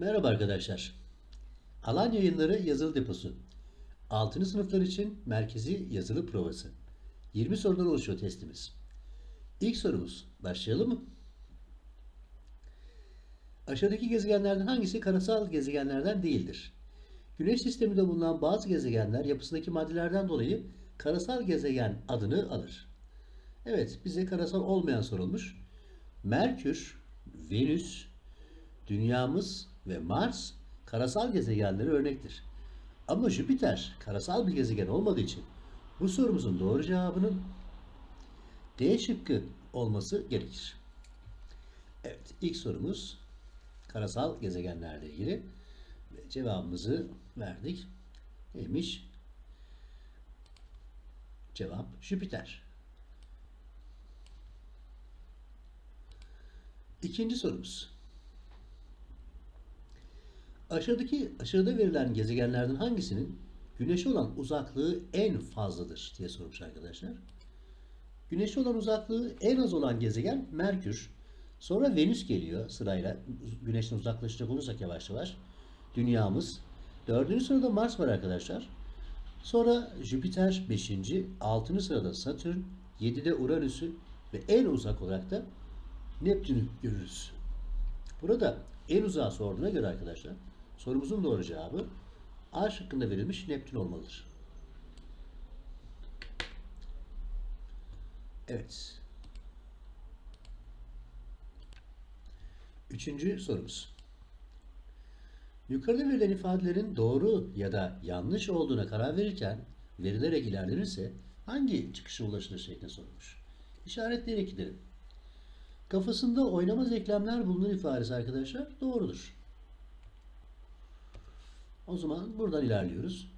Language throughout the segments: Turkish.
Merhaba arkadaşlar. Alan Yayınları Yazılı Deposu. 6. sınıflar için merkezi yazılı provası. 20 sorudan oluşuyor testimiz. İlk sorumuz. Başlayalım mı? Aşağıdaki gezegenlerden hangisi karasal gezegenlerden değildir? Güneş sisteminde bulunan bazı gezegenler yapısındaki maddelerden dolayı karasal gezegen adını alır. Evet, bize karasal olmayan sorulmuş. Merkür, Venüs, Dünyamız ve Mars karasal gezegenlere örnektir. Ama Jüpiter karasal bir gezegen olmadığı için bu sorumuzun doğru cevabının D şıkkı olması gerekir. Evet, ilk sorumuz karasal gezegenlerle ilgili ve cevabımızı verdik. Neymiş? Cevap Jüpiter. İkinci sorumuz. Aşağıdaki aşağıda verilen gezegenlerden hangisinin Güneş'e olan uzaklığı en fazladır diye sormuş arkadaşlar. Güneş'e olan uzaklığı en az olan gezegen Merkür. Sonra Venüs geliyor sırayla. Güneş'ten uzaklaşacak olursak yavaş yavaş. Dünyamız. Dördüncü sırada Mars var arkadaşlar. Sonra Jüpiter 5. 6. sırada Satürn. 7'de Uranüs'ü ve en uzak olarak da Neptün'ü görürüz. Burada en uzağa sorduğuna göre arkadaşlar sorumuzun doğru cevabı A şıkkında verilmiş Neptün olmalıdır. Evet. Üçüncü sorumuz. Yukarıda verilen ifadelerin doğru ya da yanlış olduğuna karar verirken verilerek ilerlenirse hangi çıkışa ulaşılır şeklinde sorulmuş. İşaretleyerek gidelim. Kafasında oynamaz eklemler bulunur ifadesi arkadaşlar doğrudur. O zaman buradan ilerliyoruz.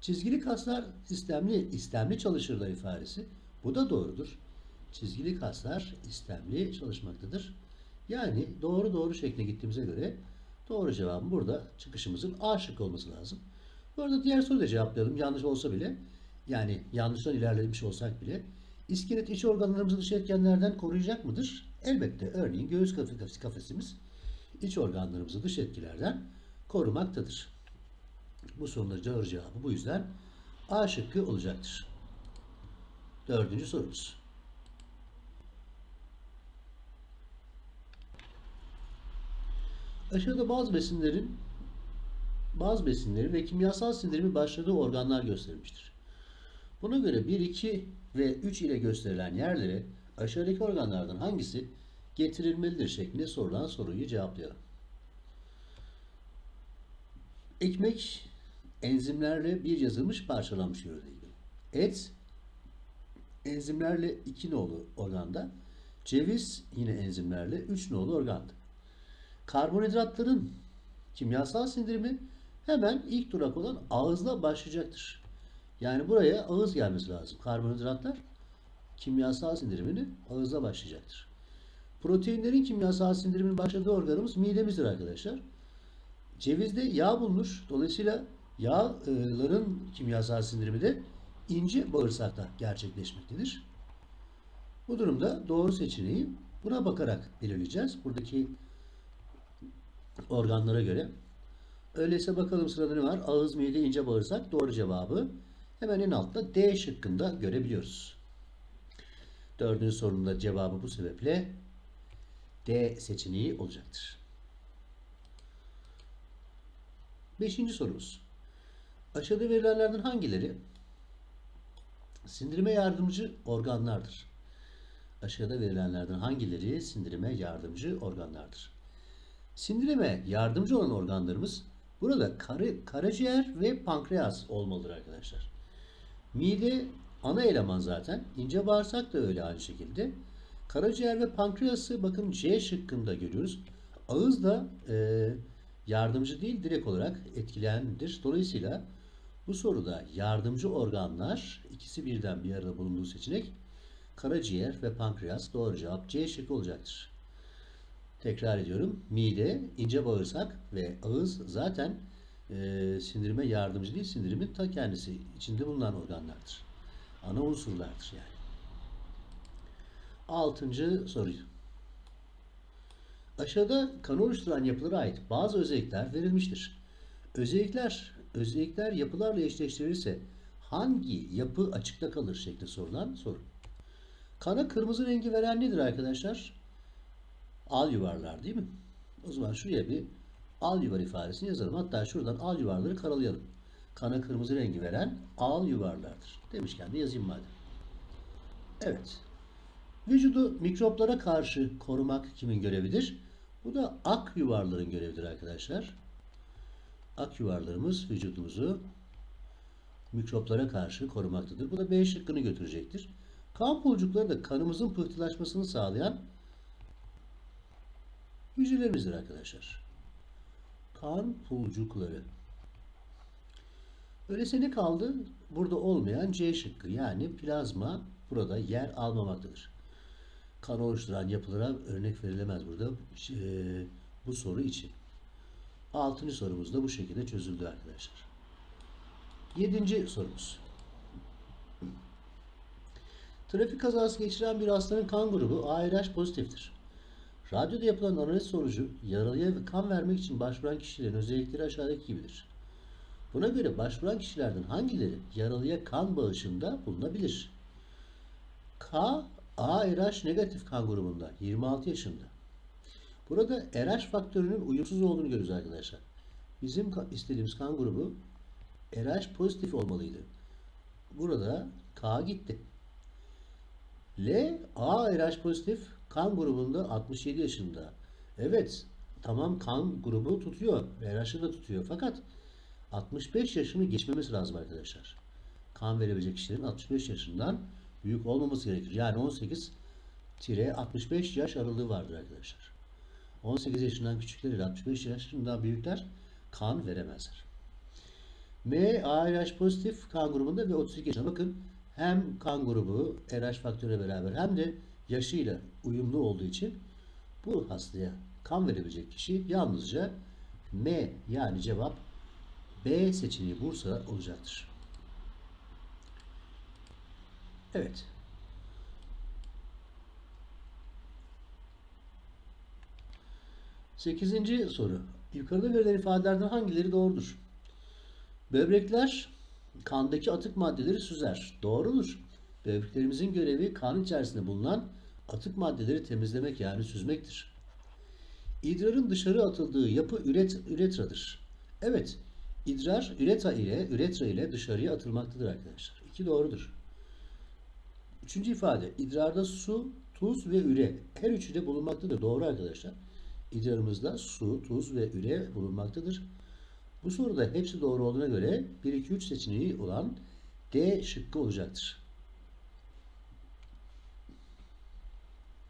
Çizgili kaslar istemli istemli çalışırlar ifadesi. Bu da doğrudur. Çizgili kaslar istemli çalışmaktadır. Yani doğru doğru şekline gittiğimize göre doğru cevabın burada çıkışımızın A şıkkı olması lazım. Bu arada diğer soruyu da cevaplayalım. Yanlış olsa bile yani yanlıştan ilerlemiş olsak bile iskelet iç organlarımızı dış etkenlerden koruyacak mıdır? Elbette. Örneğin göğüs kafesi kafesimiz iç organlarımızı dış etkilerden korumaktadır. Bu sorunun doğru cevabı bu yüzden A şıkkı olacaktır. Dördüncü sorumuz. Aşağıda bazı besinlerin bazı besinleri ve kimyasal sindirimi başladığı organlar gösterilmiştir. Buna göre 1, 2 ve 3 ile gösterilen yerlere aşağıdaki organlardan hangisi getirilmelidir şeklinde sorulan soruyu cevaplayalım. Ekmek enzimlerle bir yazılmış parçalanmış yörüngeydi. Et enzimlerle 2 nolu organda, ceviz yine enzimlerle 3 nolu organda. Karbonhidratların kimyasal sindirimi hemen ilk durak olan ağızla başlayacaktır. Yani buraya ağız gelmesi lazım. Karbonhidratlar kimyasal sindirimini ağızla başlayacaktır. Proteinlerin kimyasal sindiriminin başladığı organımız midemizdir arkadaşlar. Cevizde yağ bulunur. Dolayısıyla yağların kimyasal sindirimi de ince bağırsakta gerçekleşmektedir. Bu durumda doğru seçeneği buna bakarak belirleyeceğiz. Buradaki organlara göre. Öyleyse bakalım sırada ne var? Ağız, mide, ince bağırsak. Doğru cevabı hemen en altta D şıkkında görebiliyoruz. Dördüncü sorunun da cevabı bu sebeple D seçeneği olacaktır. Beşinci sorumuz. Aşağıda verilenlerden hangileri sindirime yardımcı organlardır? Aşağıda verilenlerden hangileri sindirime yardımcı organlardır? Sindirime yardımcı olan organlarımız burada karı, karaciğer ve pankreas olmalıdır arkadaşlar. Mide ana eleman zaten. İnce bağırsak da öyle aynı şekilde. Karaciğer ve pankreası bakın C şıkkında görüyoruz. Ağız da e, yardımcı değil direkt olarak etkileyendir. Dolayısıyla bu soruda yardımcı organlar ikisi birden bir arada bulunduğu seçenek karaciğer ve pankreas doğru cevap C şıkkı olacaktır. Tekrar ediyorum. Mide, ince bağırsak ve ağız zaten e, sindirime yardımcı değil, sindirimin ta kendisi içinde bulunan organlardır. Ana unsurlardır yani. Altıncı soru. Aşağıda kanı oluşturan yapılara ait bazı özellikler verilmiştir. Özellikler, özellikler yapılarla eşleştirilirse hangi yapı açıkta kalır şeklinde sorulan soru. Kana kırmızı rengi veren nedir arkadaşlar? Al yuvarlar değil mi? O zaman şuraya bir al yuvar ifadesini yazalım. Hatta şuradan al yuvarları karalayalım. Kana kırmızı rengi veren al yuvarlardır. Demişken de yazayım madem. Evet. Vücudu mikroplara karşı korumak kimin görevidir? Bu da ak yuvarların görevidir arkadaşlar. Ak yuvarlarımız vücudumuzu mikroplara karşı korumaktadır. Bu da B şıkkını götürecektir. Kan pulcukları da kanımızın pıhtılaşmasını sağlayan hücrelerimizdir arkadaşlar. Kan pulcukları. Öyleyse ne kaldı? Burada olmayan C şıkkı yani plazma burada yer almamaktadır. Kan oluşturan yapılara örnek verilemez burada e, bu soru için. Altıncı sorumuz da bu şekilde çözüldü arkadaşlar. Yedinci sorumuz. Trafik kazası geçiren bir hastanın kan grubu ARH pozitiftir. Radyoda yapılan analiz sonucu yaralıya kan vermek için başvuran kişilerin özellikleri aşağıdaki gibidir. Buna göre başvuran kişilerden hangileri yaralıya kan bağışında bulunabilir? K, ARH negatif kan grubunda 26 yaşında. Burada RH faktörünün uyumsuz olduğunu görüyoruz arkadaşlar. Bizim istediğimiz kan grubu RH pozitif olmalıydı. Burada K gitti. L, A RH pozitif kan grubunda 67 yaşında. Evet, tamam kan grubu tutuyor. RH'ı da tutuyor. Fakat 65 yaşını geçmemesi lazım arkadaşlar. Kan verebilecek kişilerin 65 yaşından büyük olmaması gerekir. Yani 18-65 yaş aralığı vardır arkadaşlar. 18 yaşından küçükler ile 65 yaşından büyükler kan veremezler. M, ARH pozitif kan grubunda ve 32 yaşında. Bakın hem kan grubu RH faktörüyle beraber hem de yaşıyla uyumlu olduğu için bu hastaya kan verebilecek kişi yalnızca M yani cevap B seçeneği Bursa olacaktır. Evet. Sekizinci soru. Yukarıda verilen ifadelerden hangileri doğrudur? Böbrekler kandaki atık maddeleri süzer. Doğrudur. Böbreklerimizin görevi kan içerisinde bulunan atık maddeleri temizlemek yani süzmektir. İdrarın dışarı atıldığı yapı üret, üretradır. Evet, idrar üreta ile üretra ile dışarıya atılmaktadır arkadaşlar. İki doğrudur. Üçüncü ifade, idrarda su, tuz ve üre her üçü de bulunmaktadır. Doğru arkadaşlar. İdrarımızda su, tuz ve üre bulunmaktadır. Bu soruda hepsi doğru olduğuna göre 1, 2, 3 seçeneği olan D şıkkı olacaktır.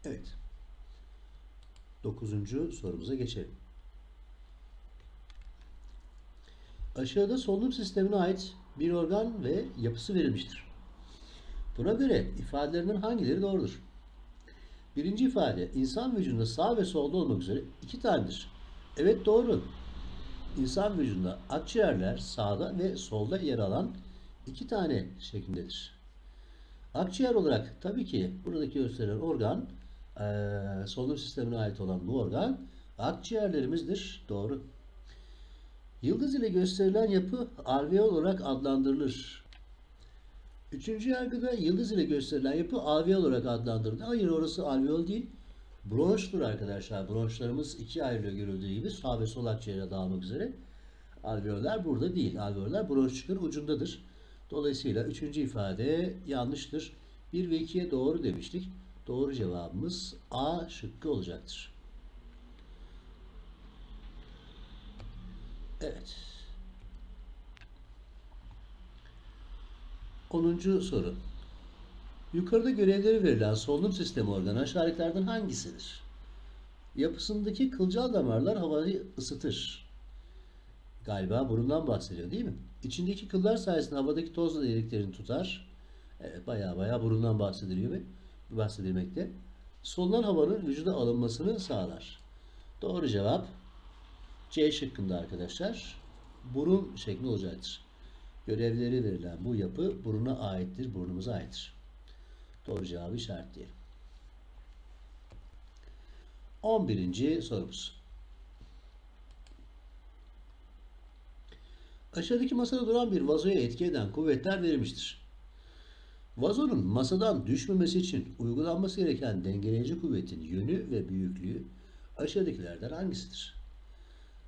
Evet. Dokuzuncu sorumuza geçelim. Aşağıda solunum sistemine ait bir organ ve yapısı verilmiştir. Buna göre ifadelerinden hangileri doğrudur? Birinci ifade insan vücudunda sağ ve solda olmak üzere iki tanedir. Evet doğru. İnsan vücudunda akciğerler sağda ve solda yer alan iki tane şeklindedir. Akciğer olarak tabii ki buradaki gösterilen organ e, solunum sistemine ait olan bu organ akciğerlerimizdir. Doğru. Yıldız ile gösterilen yapı alveol olarak adlandırılır. Üçüncü yargıda yıldız ile gösterilen yapı alveol olarak adlandırılır. Hayır orası alveol değil. Bronştur arkadaşlar. Bronşlarımız iki ayrılıyor görüldüğü gibi sağ ve sol akciğere dağılmak üzere. Alveoller burada değil. Alveoller bronşçukların ucundadır. Dolayısıyla üçüncü ifade yanlıştır. 1 ve 2'ye doğru demiştik. Doğru cevabımız A şıkkı olacaktır. Evet. 10. soru. Yukarıda görevleri verilen solunum sistemi organı aşağıdakilerden hangisidir? Yapısındaki kılcal damarlar havayı ısıtır. Galiba burundan bahsediyor değil mi? İçindeki kıllar sayesinde havadaki toz ve deliklerini tutar. Evet, baya baya burundan bahsediliyor ve bahsedilmekte. Solunan havanın vücuda alınmasını sağlar. Doğru cevap C şıkkında arkadaşlar. Burun şekli olacaktır. Görevleri verilen bu yapı buruna aittir, burnumuza aittir. Doğru cevabı işaretleyelim. 11. sorumuz. Aşağıdaki masada duran bir vazoya etki eden kuvvetler verilmiştir. Vazonun masadan düşmemesi için uygulanması gereken dengeleyici kuvvetin yönü ve büyüklüğü aşağıdakilerden hangisidir?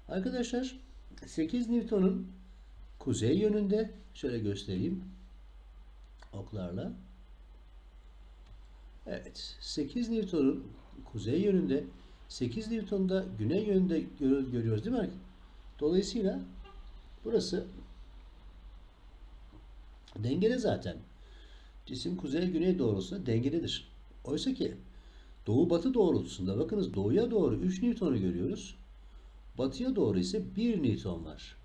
Arkadaşlar 8 Newton'un kuzey yönünde şöyle göstereyim oklarla. Evet 8 Newton'un kuzey yönünde 8 Newton'da güney yönünde gör- görüyoruz değil mi? Dolayısıyla burası dengede zaten. Cisim kuzey güney doğrultusunda dengededir. Oysa ki doğu batı doğrultusunda bakınız doğuya doğru 3 Newton'u görüyoruz. Batıya doğru ise 1 Newton var.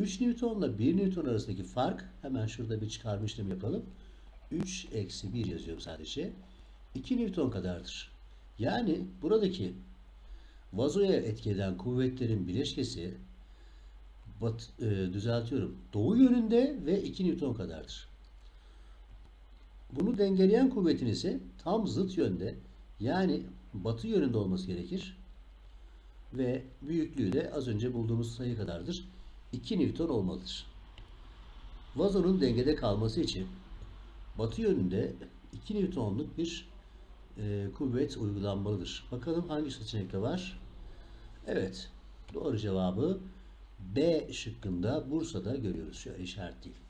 3 Newton ile 1 Newton arasındaki fark hemen şurada bir çıkarma yapalım. 3 eksi 1 yazıyorum sadece. 2 Newton kadardır. Yani buradaki vazoya etki eden kuvvetlerin bileşkesi bat, e, düzeltiyorum. Doğu yönünde ve 2 Newton kadardır. Bunu dengeleyen kuvvetin ise tam zıt yönde yani batı yönünde olması gerekir. Ve büyüklüğü de az önce bulduğumuz sayı kadardır. 2 Newton olmalıdır. Vazonun dengede kalması için batı yönünde 2 Newton'luk bir e, kuvvet uygulanmalıdır. Bakalım hangi seçenekte var? Evet. Doğru cevabı B şıkkında Bursa'da görüyoruz. Şöyle işaretleyeyim.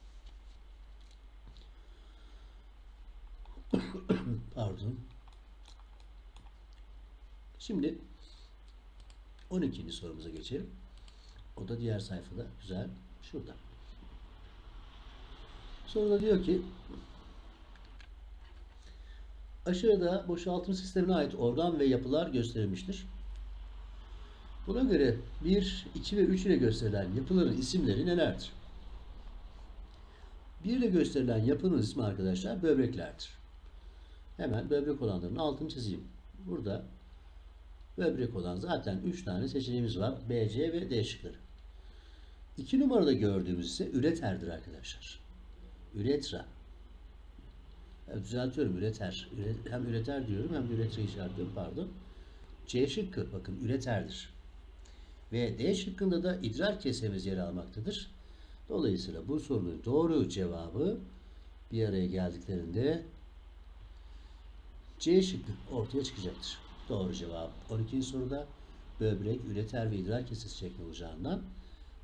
Pardon. Şimdi 12. sorumuza geçelim. O da diğer sayfada. Güzel. Şurada. Soruda diyor ki aşağıda boşaltım sistemine ait organ ve yapılar gösterilmiştir. Buna göre 1, 2 ve 3 ile gösterilen yapıların isimleri nelerdir? 1 ile gösterilen yapının ismi arkadaşlar böbreklerdir. Hemen böbrek olanların altını çizeyim. Burada böbrek olan zaten 3 tane seçeneğimiz var. B, C ve D şıkları. 2 numarada gördüğümüz ise üreterdir arkadaşlar. Üretra. Ya düzeltiyorum üreter. Üre- hem üreter diyorum hem de üretra işaretliyorum pardon. C şıkkı bakın üreterdir. Ve D şıkkında da idrar kesemiz yer almaktadır. Dolayısıyla bu sorunun doğru cevabı bir araya geldiklerinde C şıkkı ortaya çıkacaktır. Doğru cevap 12. soruda böbrek, üreter ve idrar kesesi şeklinde olacağından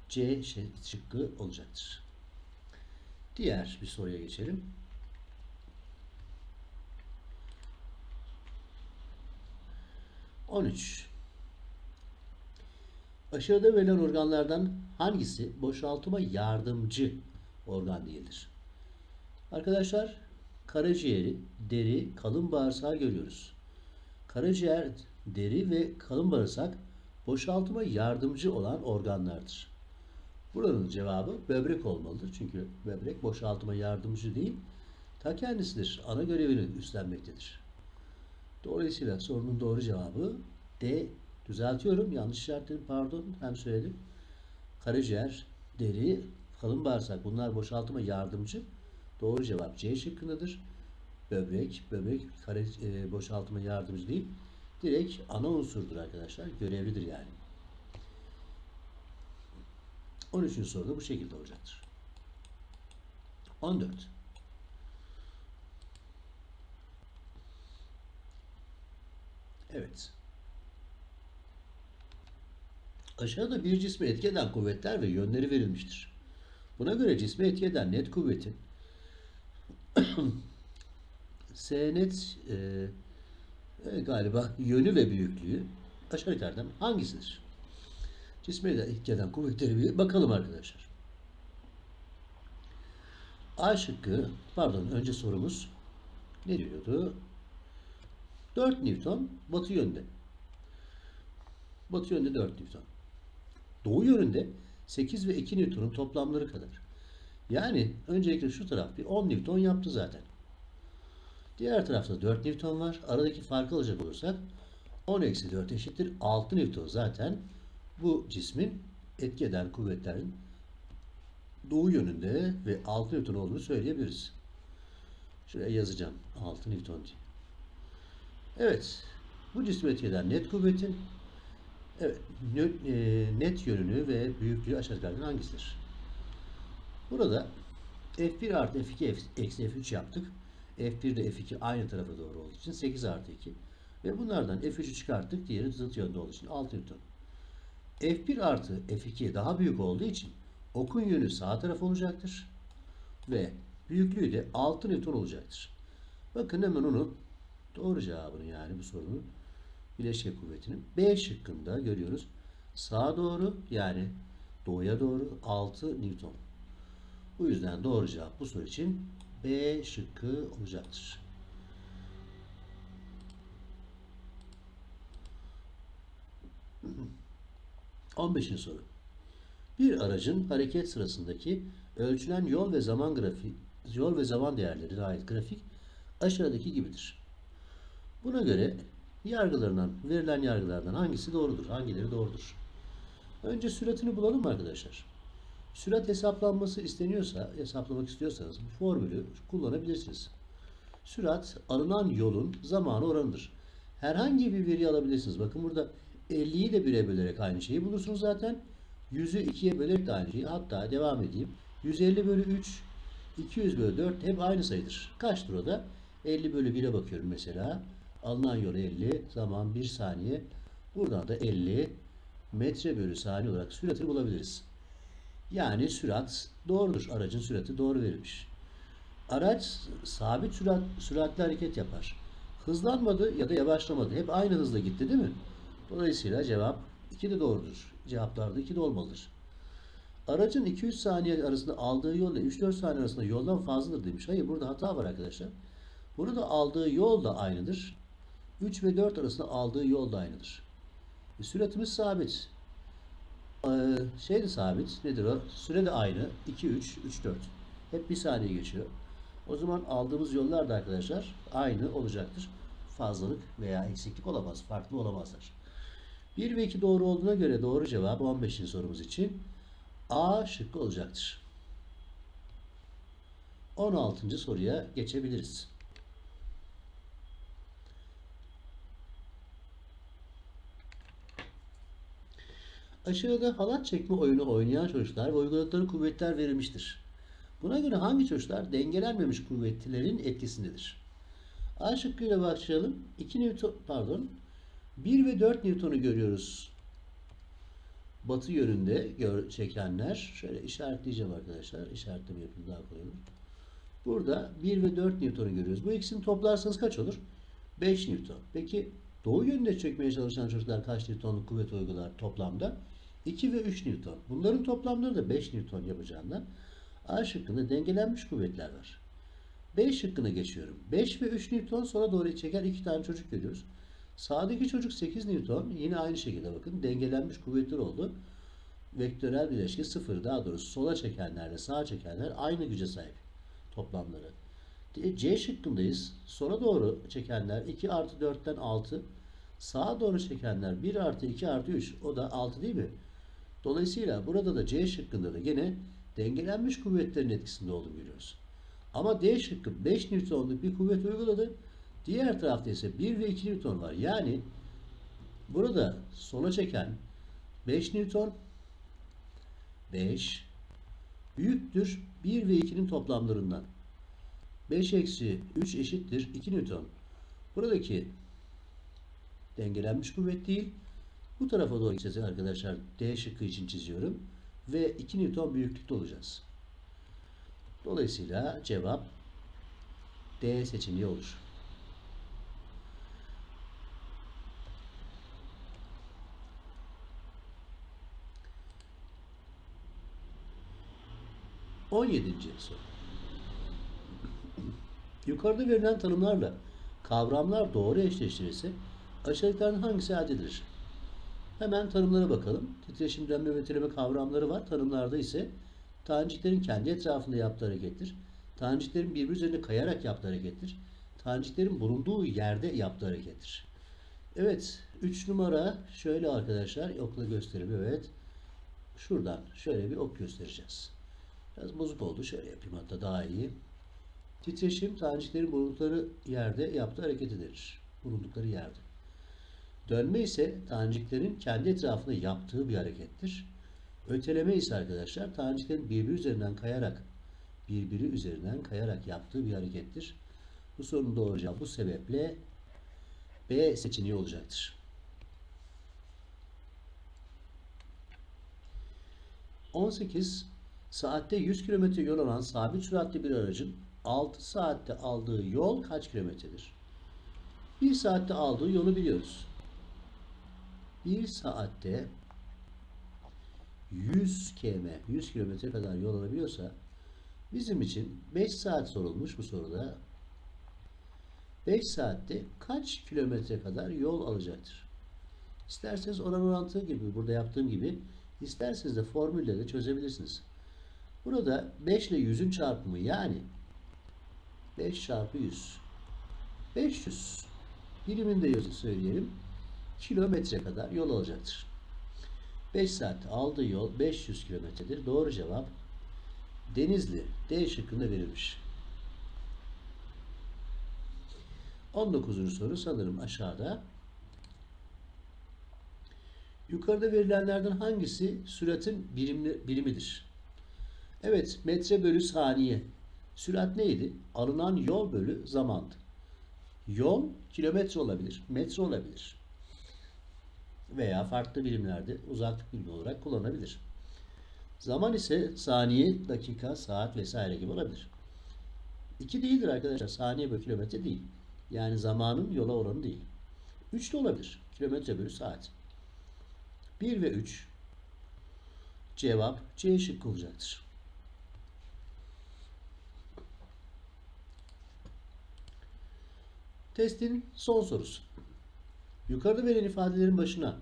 C şıkkı olacaktır. Diğer bir soruya geçelim. On üç. Aşağıda verilen organlardan hangisi boşaltıma yardımcı organ değildir? Arkadaşlar karaciğeri, deri, kalın bağırsağı görüyoruz. Karaciğer, deri ve kalın bağırsak boşaltıma yardımcı olan organlardır. Buranın cevabı böbrek olmalıdır. Çünkü böbrek boşaltıma yardımcı değil, ta kendisidir. Ana görevini üstlenmektedir. Dolayısıyla sorunun doğru cevabı D. Düzeltiyorum. Yanlış işaretledim. Pardon. Hem söyledim. Karaciğer, deri, kalın bağırsak bunlar boşaltıma yardımcı. Doğru cevap C şıkkındadır. Böbrek, böbrek kare, e, boşaltıma yardımcı değil. Direkt ana unsurdur arkadaşlar. Görevlidir yani. 13. soruda bu şekilde olacaktır. 14. Evet. Aşağıda bir cismi etki eden kuvvetler ve yönleri verilmiştir. Buna göre cismi etki eden net kuvvetin S net e, e, galiba yönü ve büyüklüğü aşağıdakilerden hangisidir? Etki eden kuvvetleri bir bakalım arkadaşlar. A şıkkı, pardon önce sorumuz ne diyordu? 4 Newton batı yönde. Batı yönde 4 Newton. Doğu yönünde 8 ve 2 Newton'un toplamları kadar. Yani öncelikle şu taraf bir 10 Newton yaptı zaten. Diğer tarafta 4 Newton var. Aradaki farkı alacak olursak 10 eksi 4 eşittir 6 Newton zaten bu cismin etki eden kuvvetlerin doğu yönünde ve 6 Newton olduğunu söyleyebiliriz. Şuraya yazacağım 6 Newton diye. Evet. Bu cisme etki eden net kuvvetin evet, e, net yönünü ve büyüklüğü aşağıdakilerden hangisidir? Burada F1 artı F2 F- eksi F3 yaptık. F1 ile F2 aynı tarafa doğru olduğu için 8 artı 2. Ve bunlardan F3'ü çıkarttık. Diğeri zıt yönde olduğu için 6 Newton. F1 artı F2 daha büyük olduğu için okun yönü sağ taraf olacaktır. Ve büyüklüğü de 6 Newton olacaktır. Bakın hemen onu doğru cevabını yani bu sorunun bileşke kuvvetini B şıkkında görüyoruz. Sağa doğru yani doğuya doğru 6 Newton. Bu yüzden doğru cevap bu soru için B şıkkı olacaktır. Mm-hmm. 15. soru. Bir aracın hareket sırasındaki ölçülen yol ve zaman grafiği, yol ve zaman değerlerine ait grafik aşağıdaki gibidir. Buna göre yargılarından, verilen yargılardan hangisi doğrudur, hangileri doğrudur? Önce süratini bulalım arkadaşlar. Sürat hesaplanması isteniyorsa, hesaplamak istiyorsanız bu formülü kullanabilirsiniz. Sürat alınan yolun zamanı oranıdır. Herhangi bir veri alabilirsiniz. Bakın burada 50'yi de 1'e bölerek aynı şeyi bulursunuz zaten. 100'ü 2'ye bölerek de aynı şeyi. Hatta devam edeyim. 150 bölü 3, 200 bölü 4 hep aynı sayıdır. Kaçtır o da? 50 bölü 1'e bakıyorum mesela. Alınan yol 50, zaman 1 saniye. Buradan da 50 metre bölü saniye olarak süratini bulabiliriz. Yani sürat doğrudur. Aracın sürati doğru verilmiş. Araç sabit sürat, süratle hareket yapar. Hızlanmadı ya da yavaşlamadı. Hep aynı hızla gitti değil mi? Dolayısıyla cevap 2 de doğrudur. Cevaplarda 2 de olmalıdır. Aracın 2-3 saniye arasında aldığı yol ile 3-4 saniye arasında yoldan fazladır demiş. Hayır burada hata var arkadaşlar. Burada aldığı yol da aynıdır. 3 ve 4 arasında aldığı yol da aynıdır. E, süratimiz sabit. Ee, şey de sabit. Nedir o? Süre de aynı. 2, 3, 3, 4. Hep bir saniye geçiyor. O zaman aldığımız yollar da arkadaşlar aynı olacaktır. Fazlalık veya eksiklik olamaz. Farklı olamazlar. 1 ve 2 doğru olduğuna göre doğru cevap 15. sorumuz için A şıkkı olacaktır. 16. soruya geçebiliriz. Aşağıda halat çekme oyunu oynayan çocuklar ve uyguladıkları kuvvetler verilmiştir. Buna göre hangi çocuklar dengelenmemiş kuvvetlerin etkisindedir? A şıkkıyla başlayalım. 2 Newton, pardon, 1 ve 4 Newton'u görüyoruz. Batı yönünde gör, çekenler. Şöyle işaretleyeceğim arkadaşlar. İşaretleme yapın daha kolay olur. Burada 1 ve 4 Newton'u görüyoruz. Bu ikisini toplarsanız kaç olur? 5 Newton. Peki doğu yönünde çekmeye çalışan çocuklar kaç Newton'luk kuvvet uygular toplamda? 2 ve 3 Newton. Bunların toplamları da 5 Newton yapacağından A şıkkında dengelenmiş kuvvetler var. B şıkkına geçiyorum. 5 ve 3 Newton sonra doğru çeken iki tane çocuk görüyoruz. Sağdaki çocuk 8 Newton. Yine aynı şekilde bakın dengelenmiş kuvvetler oldu. Vektörel bileşke 0 daha doğrusu sola çekenlerle sağa çekenler aynı güce sahip toplamları. C şıkkındayız. Sola doğru çekenler 2 artı 4'ten 6. Sağa doğru çekenler 1 artı 2 artı 3. O da 6 değil mi? Dolayısıyla burada da C şıkkında da gene dengelenmiş kuvvetlerin etkisinde olduğunu görüyoruz. Ama D şıkkı 5 Newton'luk bir kuvvet uyguladı. Diğer tarafta ise 1 ve 2 Newton var. Yani burada sola çeken 5 Newton 5 büyüktür 1 ve 2'nin toplamlarından. 5 eksi 3 eşittir 2 Newton. Buradaki dengelenmiş kuvvet değil. Bu tarafa doğru gideceğiz arkadaşlar. D şıkkı için çiziyorum. Ve 2 Newton büyüklükte olacağız. Dolayısıyla cevap D seçeneği olur. On yedinci soru. Yukarıda verilen tanımlarla kavramlar doğru eşleştirirse aşağıdakilerden hangisi elde? Hemen tanımlara bakalım. Titreşim, dönme ve türeme kavramları var. Tanımlarda ise taneciklerin kendi etrafında yaptığı harekettir. Taneciklerin birbiri üzerine kayarak yaptığı harekettir. Taneciklerin bulunduğu yerde yaptığı harekettir. Evet, 3 numara şöyle arkadaşlar okla gösterim evet. Şuradan şöyle bir ok göstereceğiz. Biraz bozuk oldu. Şöyle yapayım hatta daha iyi. Titreşim taneciklerin bulundukları yerde yaptığı hareket denir. Bulundukları yerde. Dönme ise taneciklerin kendi etrafında yaptığı bir harekettir. Öteleme ise arkadaşlar taneciklerin birbiri üzerinden kayarak birbiri üzerinden kayarak yaptığı bir harekettir. Bu sorunun doğru cevabı bu sebeple B seçeneği olacaktır. 18 saatte 100 km yol alan sabit süratli bir aracın 6 saatte aldığı yol kaç kilometredir? 1 saatte aldığı yolu biliyoruz. 1 saatte 100 km, 100 kilometre kadar yol alabiliyorsa bizim için 5 saat sorulmuş bu soruda. 5 saatte kaç kilometre kadar yol alacaktır? İsterseniz oran orantı gibi burada yaptığım gibi isterseniz de formülle de çözebilirsiniz. Burada 5 ile 100'ün çarpımı yani 5 çarpı 100 500 biriminde yazı söyleyelim kilometre kadar yol alacaktır. 5 saat aldığı yol 500 kilometredir. Doğru cevap Denizli D şıkkında verilmiş. 19. soru sanırım aşağıda. Yukarıda verilenlerden hangisi süratin birimli, birimidir? Evet, metre bölü saniye. Sürat neydi? Alınan yol bölü zamandı. Yol kilometre olabilir, metre olabilir. Veya farklı birimlerde uzaklık birimi olarak kullanılabilir. Zaman ise saniye, dakika, saat vesaire gibi olabilir. 2 değildir arkadaşlar. Saniye bölü kilometre değil. Yani zamanın yola oranı değil. 3 de olabilir. Kilometre bölü saat. 1 ve 3 cevap C şıkkı olacaktır. Testin son sorusu. Yukarıda verilen ifadelerin başına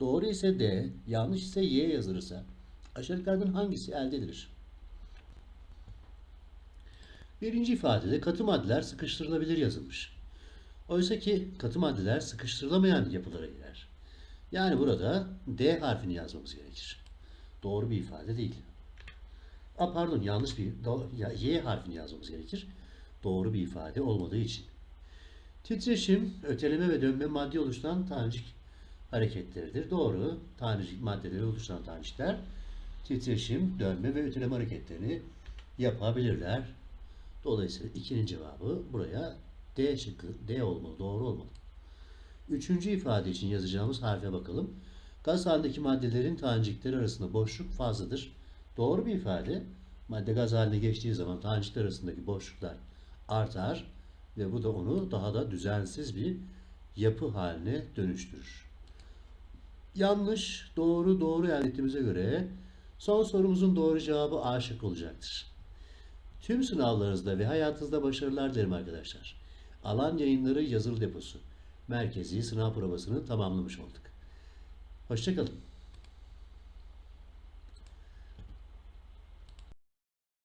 doğru ise D, yanlış ise Y yazılırsa aşağıdakilerden hangisi elde edilir? Birinci ifadede katı maddeler sıkıştırılabilir yazılmış. Oysa ki katı maddeler sıkıştırılamayan yapılara girer. Yani burada D harfini yazmamız gerekir. Doğru bir ifade değil. A, pardon yanlış bir Y harfini yazmamız gerekir. Doğru bir ifade olmadığı için. Titreşim, öteleme ve dönme madde oluşturan tanecik hareketleridir. Doğru. Tanecik maddeleri oluşturan tanecikler titreşim, dönme ve öteleme hareketlerini yapabilirler. Dolayısıyla ikinin cevabı buraya D şıkkı, D olmalı, doğru olmalı. Üçüncü ifade için yazacağımız harfe bakalım. Gaz halindeki maddelerin tanecikleri arasında boşluk fazladır. Doğru bir ifade. Madde gaz haline geçtiği zaman tanecikler arasındaki boşluklar artar ve bu da onu daha da düzensiz bir yapı haline dönüştürür. Yanlış, doğru, doğru elde göre son sorumuzun doğru cevabı A şıkkı olacaktır. Tüm sınavlarınızda ve hayatınızda başarılar dilerim arkadaşlar. Alan yayınları yazılı deposu. Merkezi sınav provasını tamamlamış olduk. Hoşçakalın.